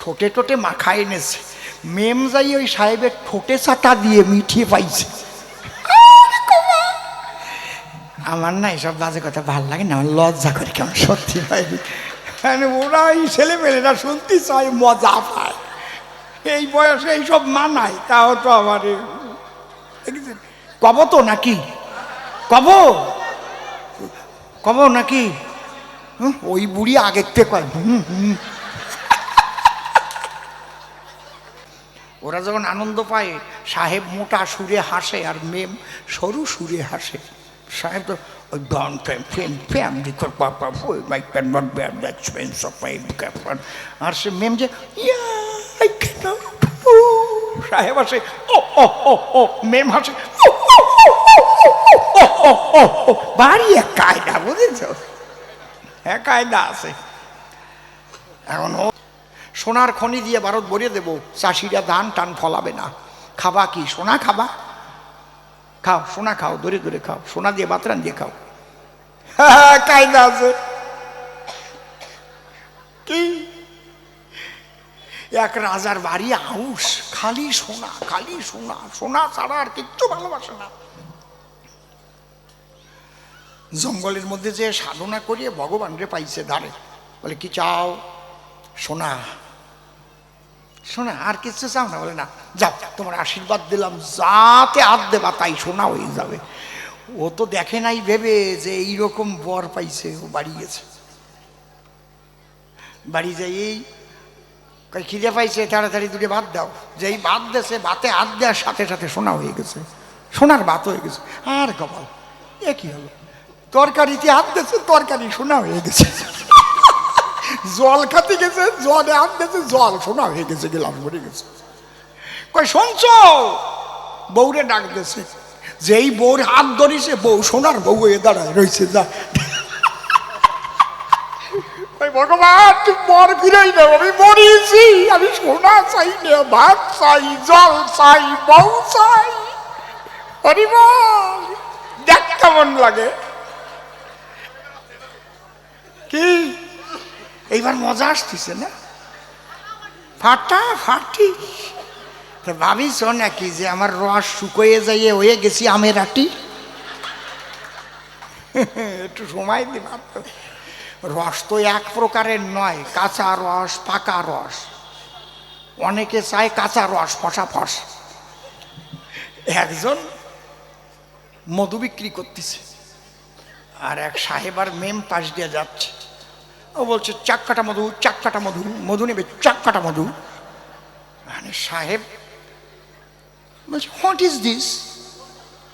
ঠোঁটে ঠোঁটে মাখা এনেছে। মেম যাই ওই সাহেবের ঠোঁটে চাটা দিয়ে মিঠিয়ে পাইছে। আমার না এসব বাজে কথা ভালো লাগে না আমার লজ্জা করে কেমন সত্যি ভাই। মানে ওরা এই ছেলে মেয়েরা শুনতে চায় মজা পায়। এই বয়সে এইসব মানায় তাও তো আমার? কব তো নাকি? কব? কব নাকি? হুম, ওই বুড়ি আগের থেকে কয় হুম হুম। ওরা যখন আনন্দ পায়, সাহেব মোটা সুরে হাসে আর মেম সরু সুরে হাসে। সাহেব তো, ওই don fam fam fam papa my can not bear of my আর সে মেম যে সাহেব আসে ও ও ও ও। মেম হাসে, ও বাড়ি এক কায়দা বুঝেছ? হ্যাঁ কায়দা আছে। এখন ও সোনার খনি দিয়ে ভারত ভরিয়ে দেবো। চাষিরা ধান টান ফলাবে না। খাবা কি? সোনা খাবা? খাও, সোনা খাও ধরে ধরে খাও, সোনা দিয়ে বাতরান দিয়ে খাও। কায়দা আছে। এক রাজার বাড়ি আউস খালি সোনা খালি সোনা সোনা ছাড়া আর কিচ্ছু ভালোবাসে না। জঙ্গলের মধ্যে যে সাধনা করিয়ে ভগবানরে পাইছে ধারে। বলে, কি চাও? সোনা শোনা, আর কিছু চাও না? বলে, না, যাও, তোমার আশীর্বাদ দিলাম, যাতে হাত দেবা তাই সোনা হয়ে যাবে। ও তো দেখে নাই, ভেবে যে এইরকম বর পাইছে, ও বাড়ি গেছে। বাড়ি যাই খিদে পাইছে, তাড়াতাড়ি দুটো ভাত দাও। যেই ভাত দেছে, ভাতে হাত দেওয়ার সাথে সাথে সোনা হয়ে গেছে সোনার ভাত হয়ে গেছে। আর কপাল, এ কি হলো? তরকারিতে হাত দেছে তরকারি সোনা হয়ে গেছে। জল খাতে গেছে, জলে দিয়েছে জল সোনা হয়ে গেছে, গেলাম, মরে গেছে। কই শুনছ? বউরে ডাক দিয়েছে যেই বউর হাত ধরিছে, বউ সোনার বউ এ দাঁড়ায় রয়েছে যা। ভগবান তুই মর ফিরেই না আমি মরিয়েছি আমি সোনা চাই না, ভাত চাই, জল চাই, বউ চাই। হরিবল দেখ কেমন লাগে। কি? এইবার মজা আসতেছে না? ফাটা, ফাটি। তো ভাবিস নাকি যে আমার রস শুকোয়ে যাইয়ে হয়ে গেছি আমের আটি? একটু সময় দিবা। রস তো এক প্রকারের নয়, কাঁচা রস, পাকা রস। অনেকে চায় কাঁচা রস, ফসা ফস। একজন মধু বিক্রি করতেছে, আর এক সাহেব আর মেম পাশ দিয়ে যাচ্ছে। ও বলছে, চাক চাক্কাটা মধু চাক্কাটা মধু মধু নেবে চাক্কাটা মধু। মানে সাহেব বলছে হোয়াট ইজ দিস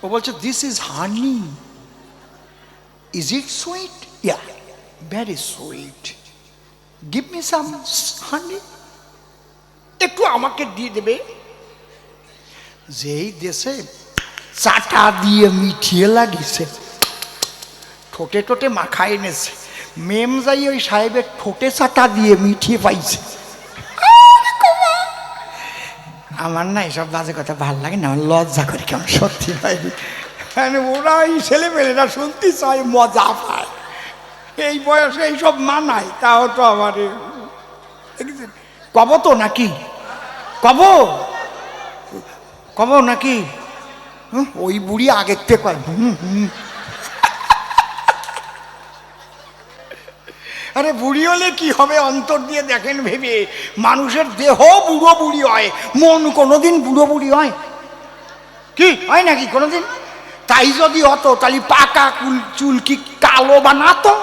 ও বলছে this is honey is it sweet yeah very sweet give me some honey একটু আমাকে দিয়ে দেবে। যেই দেশে চাটা দিয়ে মিঠিয়ে লাগিছে, ঠোঁটে ঠোঁটে মাখা এনেছে। মেম যাই ওই সাহেবের ঠোঁটে চাটা দিয়ে মিঠিয়ে পাইছে। আমার না এসব বাজে কথা ভালো লাগে না আমার লজ্জা করে কেমন সত্যি ভাই মানে ওরা এই ছেলে মেয়েরা শুনতে চায় মজা পায়। এই বয়সে এইসব মানায় তাও তো আমার? কব তো নাকি? কব? কব নাকি? হুম, ওই বুড়ি আগের থেকে কয় হুম হুম। আরে বুড়ি হলে কি হবে? অন্তর দিয়ে দেখেন ভেবে। মানুষের দেহ বুড়ো বুড়ি হয়। মন কোনোদিন বুড়ো বুড়ি হয়। কি? হয় নাকি কোনোদিন? তাই যদি হতো তাহলে পাকা কুল চুল কি কালো বানাতো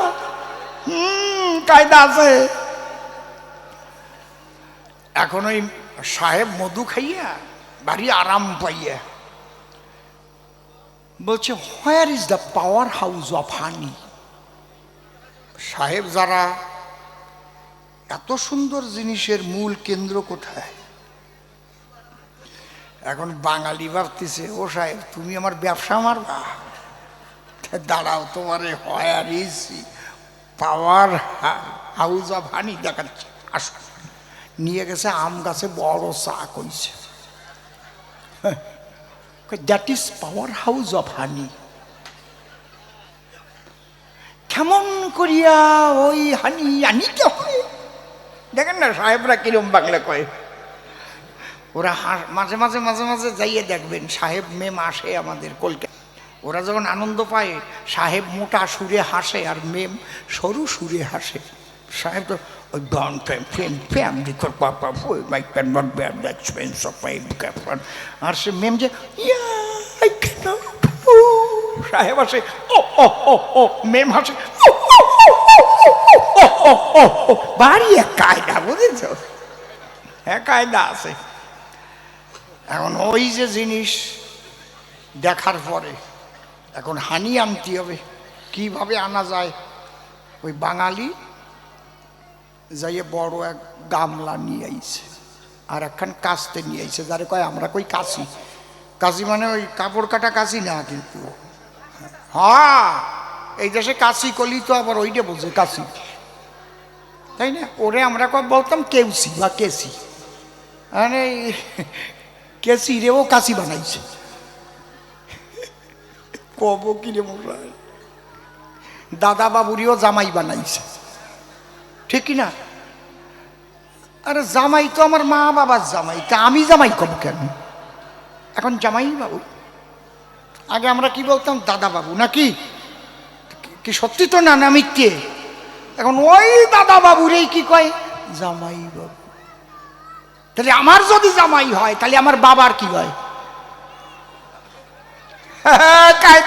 হুম কায়দা আছে। এখন ওই সাহেব মধু খাইয়া বাড়ি আরাম পাইয়া। বলছে where is the power house of honey সাহেব, যারা এত সুন্দর জিনিসের মূল কেন্দ্র কোথায়? এখন বাঙালি ভাবতেছে, ও সাহেব, তুমি আমার ব্যবসা মারবা? দাঁড়াও, তোমারে where is power house of honey দেখাচ্ছে, আসো। নিয়ে গেছে আম গাছে, বড় চা কইছে। That is power house of honey কেমন করিয়া ওই হানি আনিতে হয় দেখেন না, সাহেবরা কিরম বাংলা কয়। ওরা মাঝে মাঝে মাঝে মাঝে যাইয়ে দেখবেন, সাহেব মেম আসে আমাদের কলকাতা ওরা যখন আনন্দ পায়, সাহেব মোটা সুরে হাসে আর মেম সরু সুরে হাসে। সাহেব তো, ওই ডন ফ্যাম ফ্যাম ফ্যাম দিকর papa my can not bear the of আর সে মেম যে, ইয়া ও ও ও ও বাড়ি এক কায়দা বুঝেছ হ্যাঁ কায়দা আছে এখন ওই যে জিনিস দেখার পরে এখন হানি আনতে হবে কীভাবে আনা যায় ওই বাঙালি যাইয়ে বড় এক গামলা নিয়ে আইছে আর একখান কাস্তে নিয়ে আইছে যারে কয় আমরা কই কাশি কাশি মানে ওই কাপড় কাটা কাশি না কিন্তু হ্যাঁ এই দেশে কাশি কলি তো আবার ওইটা বলছে কাশি। তাই না? ওরে আমরা বলতাম কেউসি বা কেসি। মানে কেসি রেও কাশি বানাইছে। কব কি রে দাদা বাবুরিও জামাই বানাইছে। ঠিক না? আরে জামাই তো আমার মা বাবার জামাই, তা আমি জামাই কব কেন? এখন জামাই বাবু আগে আমরা কি বলতাম? দাদা বাবু নাকি? কি সত্যি তো না না মিথ্যে? এখন ওই দাদা বাবুরেই কি কয়? জামাই বাবু তাহলে আমার যদি জামাই হয়, তাহলে আমার বাবার কি হয়?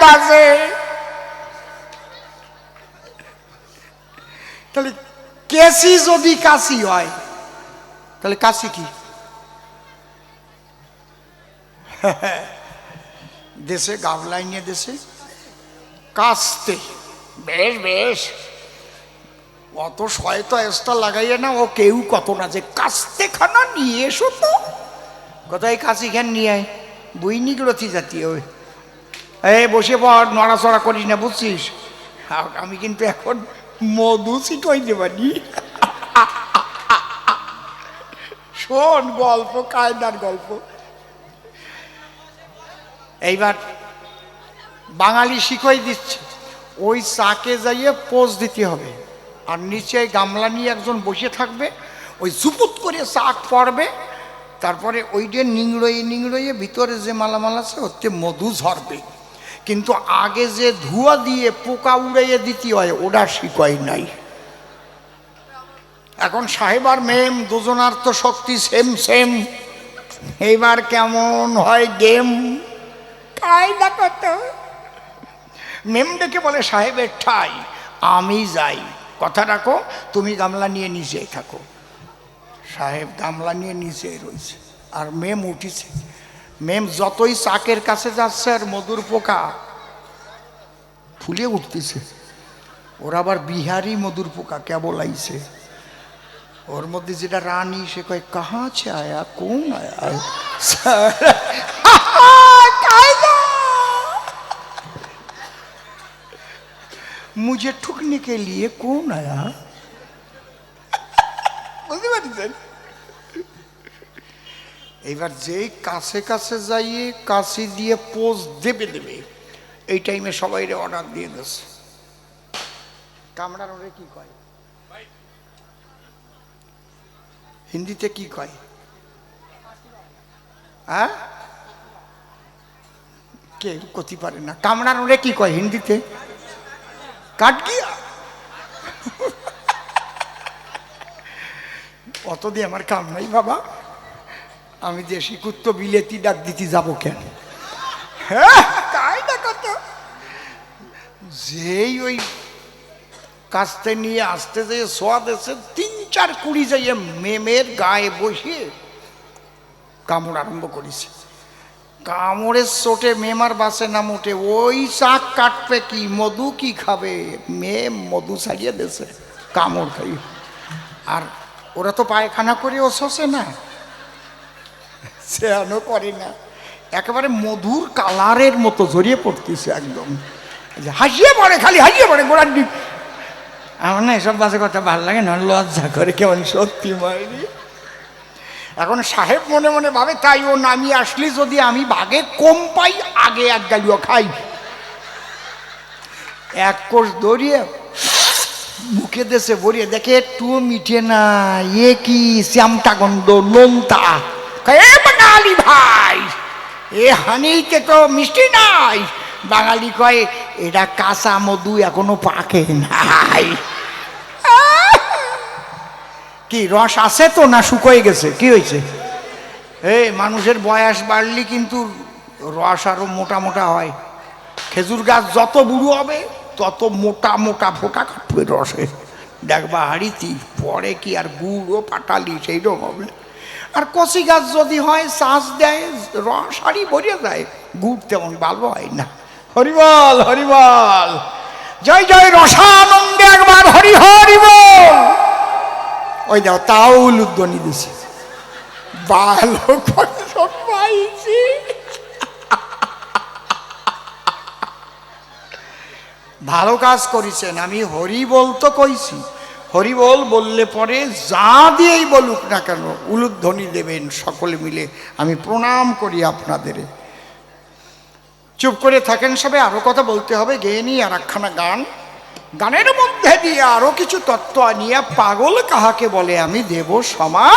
তাহলে কেসি যদি কাশি হয়, তাহলে কাশি কি? দেশে গাবলাই নিয়ে দেশে, কাস্তে। বেশ বেশ। অত শয়ত এসটা লাগাইয়ে না, ও কেউ কত না যে কাস্তে খানা নিয়ে এসো তো। কোথায় কাশি খান নিয়ে আয়? বই নিগ্রথি জাতীয় এই, বসে পড়, নড়াচড়া করিস না, বুঝছিস? আমি কিন্তু এখন মধু ছিটাইতে পারি শোন, গল্প, কায়দার গল্প। এইবার বাঙালি শিখই দিচ্ছে। ওই চাকে যাইয়ে পোজ দিতে হবে। আর নিচে গামলা নিয়ে একজন বসে থাকবে, ওই জুপুত করে চাক পড়বে। তারপরে ওইটা নিংড়ইয়ে নিংড়ইয়ে ভিতরে যে মালামাল আছে, ওতে মধু ঝরবে। কিন্তু আগে যে ধোঁয়া দিয়ে পোকা উড়াইয়ে দিতে হয় ওটা শিখয় নাই। এখন সাহেব আর মেম দুজনার তো শক্তি সেম সেম। এইবার কেমন হয় গেম? কায়দা কত? মেম ডেকে বলে, সাহেবের ঠাই, আমি যাই। কথা রাখো, তুমি গামলা নিয়ে নিচেই থাকো। সাহেব গামলা নিয়ে নিচে রয়েছে, আর মেম উঠিছে। মেম যতই চাকের কাছে যাচ্ছে, আর মধুর পোকা ফুলে উঠতেছে, ওর আবার বিহারি মধুর পোকা কেবল আইছে। ওর মধ্যে যেটা রানী, সে কয়, কাহা ছে আয়া? কোন আয়া? मुझे ठुकने के लिए कौन आया বুঝতে পারছেন এইবার যেই কাছে কাছে যাইয়ে কাছে দিয়ে পোজ দেবে দেবে এই টাইমে সবাই অর্ডার দিয়ে দিচ্ছে কামড়ার ওরে কি কয় হিন্দিতে কি কয় হ্যাঁ কে করতে পারে না কামড়ার ওরে কি কয় হিন্দিতে কাট গিয়া? অত দিয়ে আমার কাম নাই বাবা। আমি দেশি কুত্ত বিলেতি ডাক দিতে যাব কেন? হ্যাঁ তাই যেই ওই কাস্তে নিয়ে আসতে যেয়ে সোয়াদ এসে তিন চার কুড়ি যাইয়ে মেমের গায়ে বসিয়ে কামড় আরম্ভ করেছে। কামড়ের চোটে মেমার বাসে না মোটে, ওই শাক কাটবে কি, মধু কি খাবে? মেয়ে মধু ছাড়িয়ে দেছে কামড় খাই আর ওরা তো পায়খানা করে ও শোষে না। সেয়ানো করে না। একেবারে মধুর কালারের মতো জড়িয়ে পড়তেছে একদম। হাসিয়ে পড়ে, খালি হাসিয়ে পড়ে, গোড়ার ডিপ আমার না এসব বাসে কথা ভালো লাগে না, লজ্জা করে কেমন সত্যি মারি এখন সাহেব মনে মনে ভাবে, তাই ও নামি আসলে যদি আমি ভাগে কম পাই, আগে এক গালিও খাই। এক কোষ দৌড়িয়ে মুখে দেশে ভরিয়ে দেখে একটু মিটে না, এ কি শ্যামটা গন্ধ নোনতা বাঙালি ভাই, এ হানিতে তো মিষ্টি নাই। বাঙালি কয় এটা কাঁচা মধু এখনও পাকে নাই। কি, রস আছে তো না শুকোয় গেছে? কি হয়েছে? এই, মানুষের বয়স বাড়লে কিন্তু রস আরও মোটা মোটা হয়। খেজুর গাছ যত বুড়ো হবে, তত মোটা মোটা ফোটা কাটবে রসে। দেখবা হাড়িতি পরে কি আর গুড়ও পাটালি সেই রকম হবে। আর কচি গাছ যদি হয় চাষ দেয়, রস হাড়ি ভরিয়ে দেয় গুড় তেমন ভালো হয় না। হরিবল হরিবল। জয় জয়, রসানন্দে একবার হরি হরি বল। ওই দাও তাও উলুধ্বনি দিছে। ভালো করে সব পাইছি ভালো কাজ করেছেন, আমি হরি বল তো কইছি। হরি বল বললে পরে যা দিয়েই বলুক না কেন, উলুধ্বনি দেবেন সকলে মিলে। আমি প্রণাম করি আপনাদের। চুপ করে থাকেন সবে, আরও কথা বলতে হবে। গেয়ে নিয়ে আর একখানা গান। গানের মধ্যে দিয়ে আরও কিছু তত্ত্ব আনিয়া পাগল কাহাকে বলে আমি দেব সমা